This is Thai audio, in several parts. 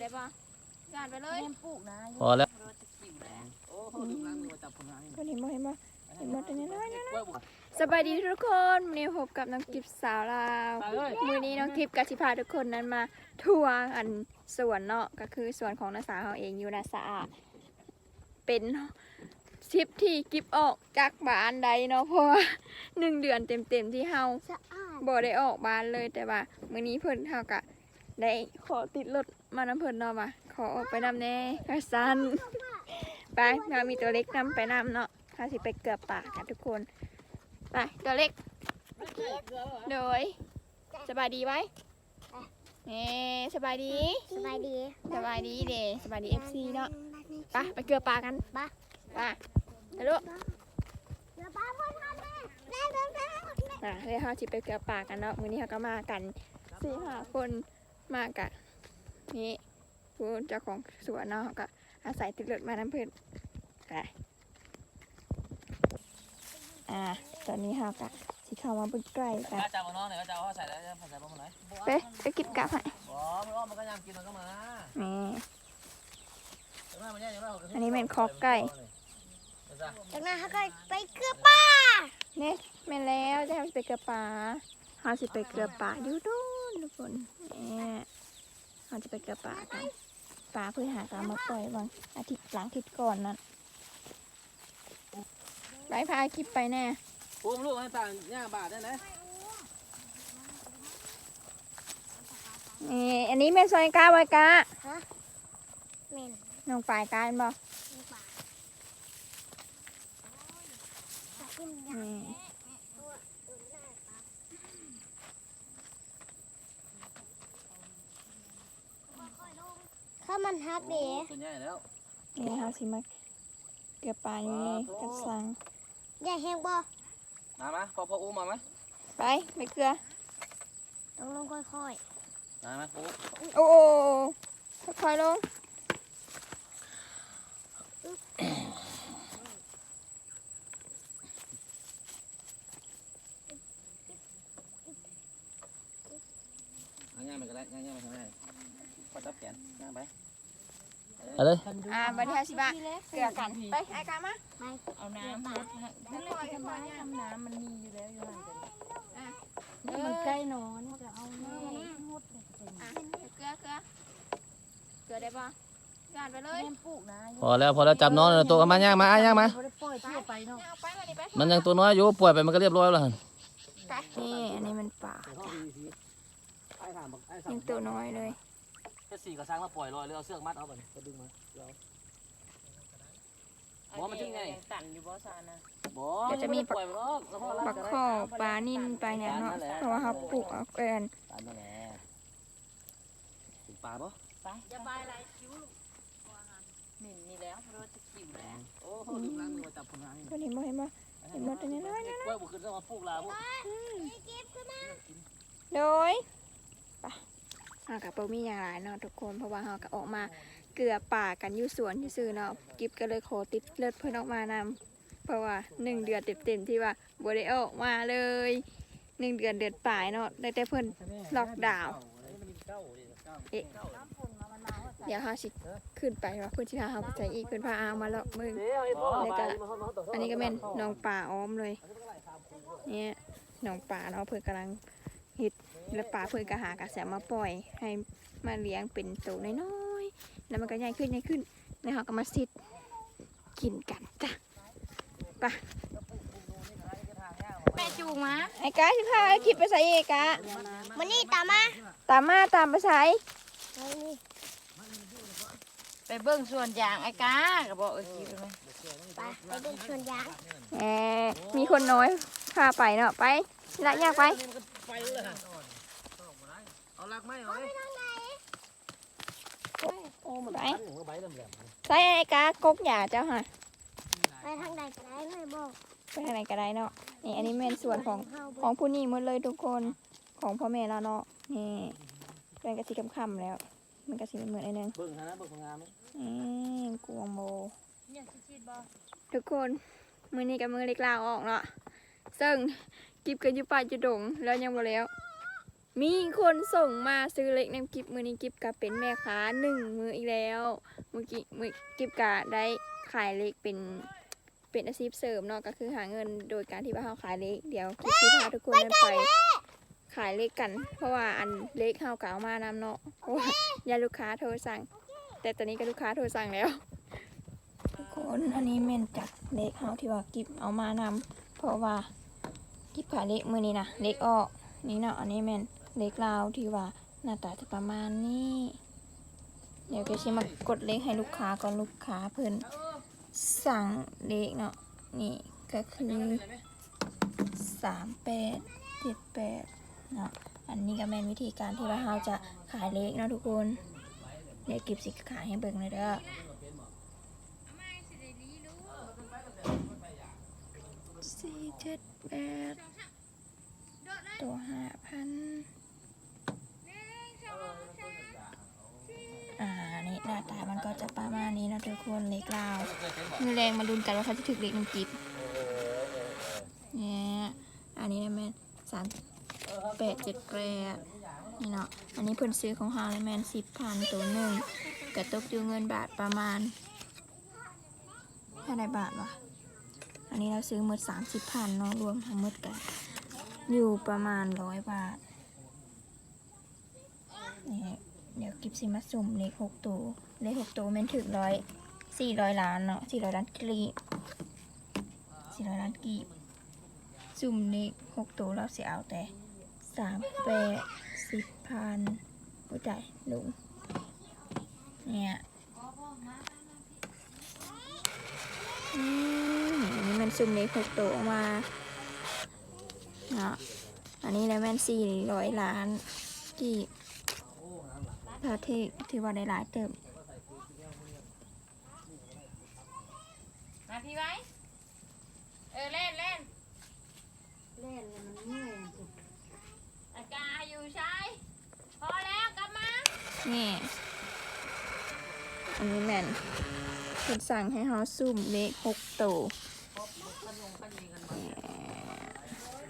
ได้ปะงานไปเลยแม่ปลูกนะพอแล้วโอ้โหดึงล้างมือจับผลงานนี่วันนี้บ่เห็นบ่เห็นบ่ตัวนี้น้อยนะกล้วยบุกสบายดีทุกคนวันนี้พบกับน้องกิฟสาวลาวตายเลยมือนี้น้องกิฟกับสิพาทุกคนนั้นมาทัวร์อันสวนเนาะก็คือสวนของนาสาเขาเองอยู่นาสาเป็นทริปที่กิฟออกจากบ้านใดเนาะเพราะว่าหนึ่งเดือนเต็มๆที่เฮาสะอาดบ่ได้ออกบ้านเลยแต่ว่ามื้อนี้เพิ่นเฮาก็ได้ขอติดรถ มานํเพิ่นเนาะว่าขอออกไปนำแน่กะซันไปเรามีตัวเล็กนำไปนำเนาะถ้าสิไปเกือบป่ากันทุกคนไปตัวเล็กโดยสบายดีไว้เน่สบายดีสบายดีสบายดีเด้สบายดี FC เนาะไปไปเกือบป่ากันไปไปไปลูกเดี๋ยวป้าพ่อทำแม่แม่แม่แม่อะเดี๋ยวเราสิไปเกือบป่ากันเนาะมื้อนี้เราก็มากันสี่ห้าคนมากัน นี่ผู้เจ้าของสวนเนาะเขาก็อาศัยติดรถมานำเพิ่นไปอ่า ตอนนี้เราก็สิเข้ามาเบิ่งใกล้กันถ้าจับมาน้องเนี่ยก็จะเอาเข้าใส่แล้วจะใส่บ้างไหมไปไปกินกับให้อ๋อมันอ้อมมันก็ยามกินมันก็มานี่อันนี้เป็นคอไก่จากนั้นเขาก็ไปเกลือป้าเนี่ยแม่นแล้วจะเราสิไปเกือบป่าเราสิไปเกือบป่าอยู่นู่นทุกคนเนี่ย เราจะไปเกือบป่ากันป่าเพื่อหากามาปล่อยบางอาทิตย์หลังอาทิตย์ก่อนนั่นไปพาคลิปไปแน่ปูมลูกให้ต่างย่าบาทได้ไหมนี่อันนี้แม่นซอยกาไว้กาเมนน้องปลายกาเห็นบ่ใน ขึ้นยานี่ถ้ามันฮักเด๋ตัวใหญ่แล้วนี่เฮาสิมาเกือบป่าอยู่นี่กระสังใหญ่แห้งบ่มาไหมพอพออุ้มมาไหมไปไปเกลือต้องลงค่อยมาไหมปูโอ้โอ้ค่อยๆลงย่าไปก็ได้ย่าย่าไปทางไหนพอจับแขนย่าไปเอาเลยอ่าบัดนี้เฮาสิมาเกลือกันไปไอ้กามาๆไปเอาน้ำรดนั่นแหละที่ทำไมทำน้ำมันมีอยู่แล้วอยู่ห่างกันนี่มันใกล้นอนจะเอาแม่หมดเลยอะเกลือเกลือเกลือได้ปะงานไปเลยแม่ปลูกนะพอแล้วพอแล้วจับน้องเลยตัวกันมาย่างมาอ้ายย่างมาไม่ได้ปล่อยทั่วไปเนาะเอาไปมาดิไปมันยังตัวน้อยอยู่ป่วยไปมันก็เรียบร้อยแล้วหั่นไปนี่อันนี้มันป่าไอ้ถามบอกไอ้ยังตัวน้อยเลย แค่สี่กระซังมาปล่อยลอยหรือเอาเชือกมัดเอาไปก็ดึงมาเดี๋ยวบอกว่ามันจริงไงตันอยู่บ่ซานะบ่ปล่อยมันออกแล้วพอบักข้อปลานิ่นปลาเนี่ยเนาะเพราะว่าเขาปลูกเอาเกินตามนั่นแหละถึงปลาปะไปอย่าบายลายคิ้วลูกหมิ่นนี่แล้วรถจะคิ้วแล้วโอ้โหดึงล้างมือจับผลงานนี่วันนี้บ่เห็นบ่เห็นหมดตัวน้อยๆนะกล้วยบุกขึ้นต้องมาปลูกลาพวกโดยไป เากับบ่มีอย่างไรเนาะทุกคนเพราะว่าเฮาก็ออกมาเกลือป่ากันอยู่สวนซื่อเนาะกิฟก็เลยขอติดเลือดเพิ่นออกมานำเพราะว่าหนึ่งเดือนเต็มๆที่ว่าบ่ได้ออกมาเลยหนึ่งเดือนเดือนปลายเนาะได้แต่เพิ่นล็อกดาวน์เดี๋ยวเฮาสิขึ้นไปว่าเพิ่นสิพาเฮาไปใส่อีกเพิ่นพาเอามาเลาะมึงอันนี้ก็แม่นน้องป่าอ้อมเลยเนี่ยน้องป่าเนาะเพิ่นกำลัง เฮ็ดแล้วป่าเพิ่นก็หากระแสมาปล่อย ให้มาเลี้ยงเป็นตัวน้อยๆแล้วมันก็ใหญ่ขึ้นใหญ่ขึ้นแล้วเขาก็มาซิดกินกันจ้ะไปแม่จูงมาไอ้กาสิพาไอ้คิดไปใส่เอกะมันนี่ตามมาตามมาตามไปใส่เอานี่ไปเบิ่งส่วนยางไอ้กาก็บอกเออคิดไหมไปไปดูชวนยางแหมมีคนน้อยพาไปเนาะไปละอยากไป ไปเลยเอาลักไม้เอาไว้โอ้ไปหนูก็ใบแหลมใส่ไอ้กากกหยาเจ้าค่ะไปทางใดก็ได้ไม่บอกไปทางไหนก็ได้เนาะนี่อันนี้เป็นส่วนของเฮาของผู้นี้หมดเลยทุกคนของพ่อแม่เราเนาะนี่เป็นกะทิคำๆแล้ว มันกะทิเหมือนไอ้นึงเบิ่งนะเบิ่งงามไหมนี่กวงโมเนี่ยคิดบ่ทุกคนมือนี้กับมือเล็กลาวออกเนาะ ซึ่งกิบกันอยู่ป่าจุดงแล้วยังบ่แล้ว มีคนส่งมาซื้อเล็กน้ำกิบมือนี้กิบกับเป็นแม่ค้าหนึ่งมืออีกแล้วเมื่อกี้มือกิบกะได้ขายเล็กเป็นเป็นอาชีพเสริมเนาะก็คือหาเงินโดยการที่ว่าเราขายเล็กเดี๋ยวกิบสิพาทุกคนนั้นไปขายเล็กกัน เพราะว่าอันเล็กเฮาเก่ามานำเนาะเพราะว่าญาลูกค้าโทรสั่ง แต่ตอนนี้ก็ลูกค้าโทรสั่งแล้วทุกคนอันนี้เมนจากเล็กเฮาที่ว่ากิบเอามานำเพราะว่า กิบขาเล็กมือนี้นะเล็กออกนี่เนาะอันนี้เมนเล็กลาวที่ว่าหน้าตาจะประมาณนี้ เดี๋ยวก็ชิมากดเล็กให้ลูกค้าก่อนลูกค้าเพิ่นสั่งเล็กเนาะนี่ก็คือสามแปดเจ็ดแปดเนาะอันนี้ก็เป็นวิธีการที่ว่าเราจะขายเล็กเนาะทุกคน เดี๋ยวกิบสิขายให้เบิ่งเลยเด้อ สี่เจ็ดแปดตัวห้าพันอ่า นี่หน้าตามันก็จะประมาณนี้นะทุกคนเล็กลาวเงินแรงมาดุนกันว่าเขาจะถึกเล็กน้ำกิบเนี่ย อันนี้นะแม่นสามแปดเจ็ดแปดนี่เนาะ อันนี้เพิ่นซื้อของฮาเลแมนสิบพันตัวหนึ่งกระตกอยู่เงินบาทประมาณเท่าไหรบาทวะ อันนี้เราซื้อหมดสามสิบพันเนาะรวมทั้งหมดกัน อยู่ประมาณร้อยบาทนี่เดี๋ยวกิบสิมาสุ่มเลขหกตัวเลขหกตัวมันถึงร้อยสี่ร้อยล้านเนาะสี่ร้อยล้านกรีสี่ร้อยล้านกีบสุ่มเลขหกตัวเราเสียเอาแต่สามแปดสิบพันผู้ใจายลุงเนี่ยอืม อันนี้มันสุ่มเลขหกตัวออกมาเนาะอันนี้แล้วแม่นสี่ร้อยล้านกี่พระที่ถือว่าได้หลายเติมมาพี่ไว้ เออเล่นเล่นเล่นแล้วมันเมื่อยสิอากาอยู่ใช่พอแล้วกลับมา นี่ อันนี้แม่นเพิ่นสั่งให้เฮาซุ่มเลขหกตั ว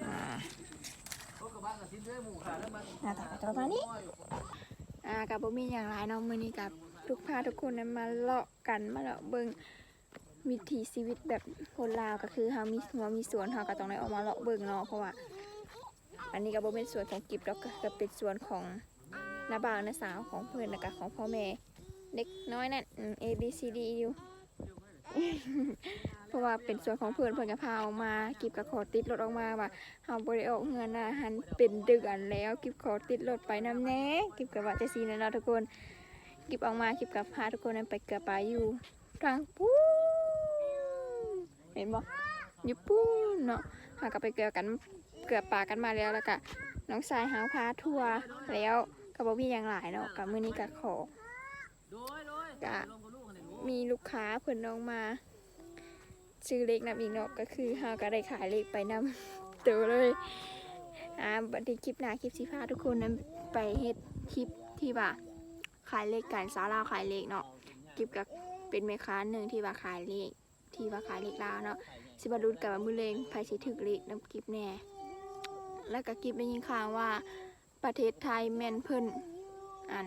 อ่าหน้าตาก็จะประมาณนี้ อ่ากับบ่มีอย่างไรเนาะมื้อนี้กับทุกพาทุกคนนั้นมาเลาะกันมาเลาะเบิ่งวิถีชีวิตแบบคนลาวก็คือเฮามีหัวมีสวนเฮาก็ต้องได้ออกมาเลาะเบิ่งเนาะเพราะว่า อันนี้ก็บ่เป็นสวนของกิบดอกก็ก็เป็นสวนของน้าบ่าวน้าสาวของเพิ่อนแล้วก็ของพ่อแม่เด็กน้อยนั่น A B C D อยู่ เพราะว่าเป็นส่วนของเพื่อนเพื่อนก็พาออกมากิบก็ขอติดรถออกมาว่าเฮาบ่ได้ออกเงินนะหันเป็นเดือนแล้วกิบขอติดรถไปน้ำแน่กิบก็ว่าจะซีนั่นเนาะทุกคนกิบออกมากิบกับพาทุกคนนั้นไปเกลือปลาอยู่ทางปูนเห็นบ่อยู่ปูนเนาะหากับไปเกลือกันเกลือปลากันมาแล้วแล้วก็น้องชายหาพาทัวร์แล้วก็บ่มีอย่างหลายเนาะกับมื้อนี้ก็ขอก็มีลูกค้าเพิ่นน้องมา ซื้อเล็กนำอีกเนาะก็คือเฮาก็ได้ขายเล็กไปนำตัวเลยอ่าบัดนี้คลิปหน้าคลิปสิพาทุกคนนั้นไปเฮ็ดคลิปที่ว่าขายเลขกันสาวลาวขายเลขเนาะกิบกับเป็นแม่ค้าหนึ่งที่ว่าขายเลขที่ว่าขายเลขลาวเนาะสิบารุนกับมือเลงไผสิถึกเลขน้ำกิบแน่แล้วก็กิบได้ยินข่าวว่าประเทศไทยแม่นเพิ่นอัน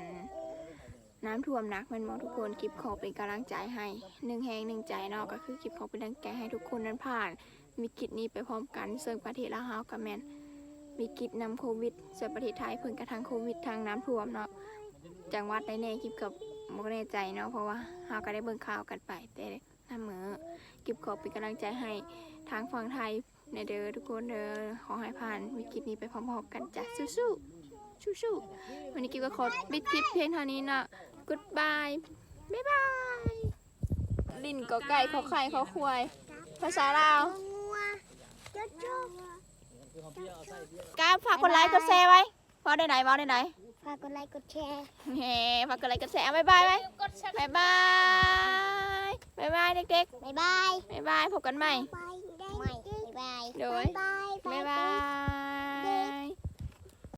น้ำท่วมหนักมันมองทุกคนกิบขอเป็นกำลังใจให้หนึ่งแหงหนึ่งใจเนาะก็คือกิบขอเป็นกำลังใจให้ทุกคนนั้นผ่านวิกฤตนี้ไปพร้อมกันซึ่งประเทศลาวเฮากับแมนวิกฤตนำโควิดส่วนประเทศไทยเพิ่นกระทางโควิดทางน้ำท่วมเนาะจังหวัดใดแน่กิบกับบ่แน่ใจเนาะเพราะว่าเฮาก็ได้เบิ่งข่าวกันไปแต่น้ามือกิบขอเป็นกำลังใจให้ทางฝั่งไทยในเด้อทุกคนเด้อขอให้ผ่านวิกฤตนี้ไปพร้อมๆกันจ้ะสู้ๆสู้ๆวันนี้กิบก็ขอปิดคลิปเพียงเท่านี้เนาะ goodbye บ๊ายบาย ลิ้นก็ไก่ขอไข่ขอควาย ภาษาลาวงัวจุ๊บจุ๊บกราบฝากกดไลค์กดแชร์ไว้พอได้ไหนพอได้ไหนฝากกดไลค์กดแชร์เฮ้ฝากกดไลค์กดแชร์บ๊ายบายไว้กดชักบายบายบายบายเด็กบ๊ายบายๆบายบายพบกันใหม่บายได้ไหมบ๊ายบายโดยบ๊ายบายบายบาย